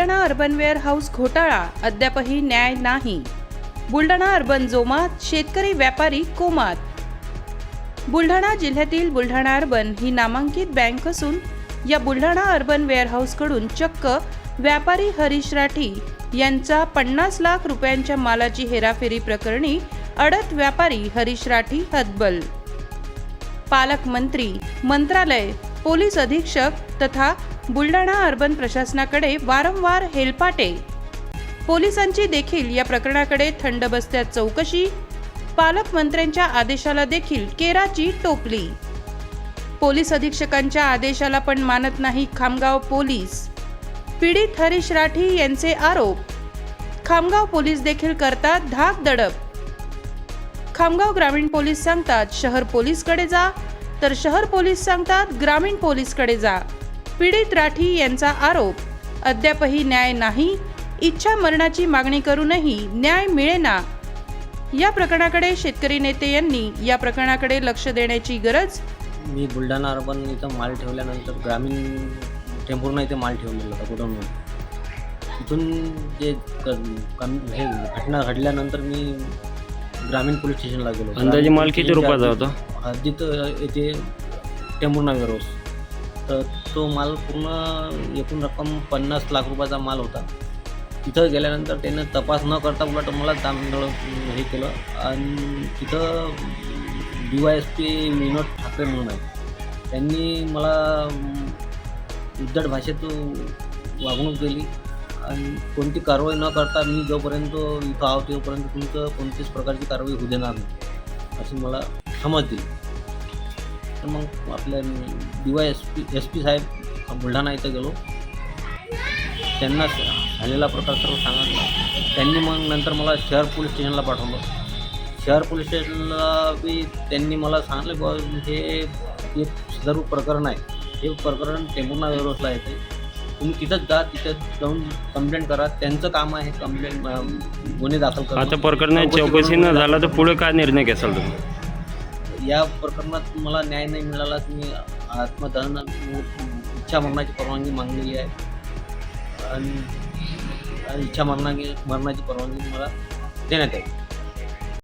Urban wear house घोटाळा अद्यापही न्याय नाही. बुलढाणा अर्बन जोमात शेतकरी व्यापारी कोमात. बुलढाणा जिल्ह्यातील बुलढाणा अर्बन ही नामांकित बँक असून या बुलढाणा अर्बन वेअरहाऊसकडून चक्क व्यापारी हरीश राठी यांचा पन्नास लाख रुपयांच्या मालाची हेराफेरी प्रकरणी अडत व्यापारी हरीश राठी हतबल. पालकमंत्री मंत्रालय पोलीस अधीक्षक तथा बुलढाणा अर्बन प्रशासनाकडे वारंवार हेलपाटे. पोलिसांची देखील या प्रकरणाकडे थंड बसत्यात चौकशी. पालकमंत्र्यांच्या आदेशाला देखील केराची टोपली. पोलीस अधीक्षकांच्या आदेशाला पण मानत नाही खामगाव पोलीस. पीडित हरीश राठी यांचे आरोप. खामगाव पोलीस देखील करतात धाक दडप. खामगाव ग्रामीण पोलीस सांगतात शहर पोलीसकडे जा. तर शहर पोलीस सांगतात ग्रामीण पोलीसकडे जा. पीडित राठी यांचा आरोप. अद्यापही न्याय नाही. इच्छा मरणाची मागणी करूनही न्याय मिळेना. या प्रकरणाकडे शेतकरी नेते यांनी या प्रकरणाकडे लक्ष देण्याची गरज मी बुलढाणा अर्बन इथं माल ठेवल्यानंतर ग्रामीण टेम्पोरनं इथे माल ठेवलेला होता गोडाऊनमध्ये तिथून जे कम हे घटना घडल्यानंतर मी ग्रामीण पोलीस स्टेशनला गेलो. अंदाजे माल किती रुपयाचा होता? हद्दीत येथे टेंभुर्णा वेरोस तर तो माल पूर्ण एकूण रक्कम पन्नास लाख रुपयाचा माल होता. तिथं गेल्यानंतर त्यानं तपास न करता उलट मला तांदळ हे केलं. आणि तिथं D Y S P Vinod Thackeray म्हणून आहे. त्यांनी मला उद्धट भाषेत वागणूक दिली आणि कोणती कारवाई न करता मी जोपर्यंत इथं आहो तोपर्यंत तुमचं कोणतीच प्रकारची कारवाई होऊ देणार नाही अशी मला समज दिली. तर मग आपल्या D Y S P S P साहेब बुलढाणा इथं गेलो. त्यांना झालेला प्रकार सर्व सांगितला. त्यांनी मग नंतर मला शहर पोलीस स्टेशनला पाठवलं. शहर पोलीस स्टेशनला बी त्यांनी मला सांगितलं बुवा हे एक सर्व प्रकरण आहे. हे प्रकरण टेंभुर्णा व्यवस्था येते तुम्ही तिथंच जा तिथं जाऊन कंप्लेंट करा. त्यांचं काम आहे कंप्लेंट गुन्हे दाखल करा आता प्रकरणाची चौकशी न झाला तर पुढे काय निर्णय घ्याल तुम्ही? या प्रकरणात मला न्याय नाही मिळाला मी आत्मदहन इच्छा मरणाची परवानगी मागलेली आहे. आणि इच्छा मरणाची मरणाची परवानगी मला देण्यात येईल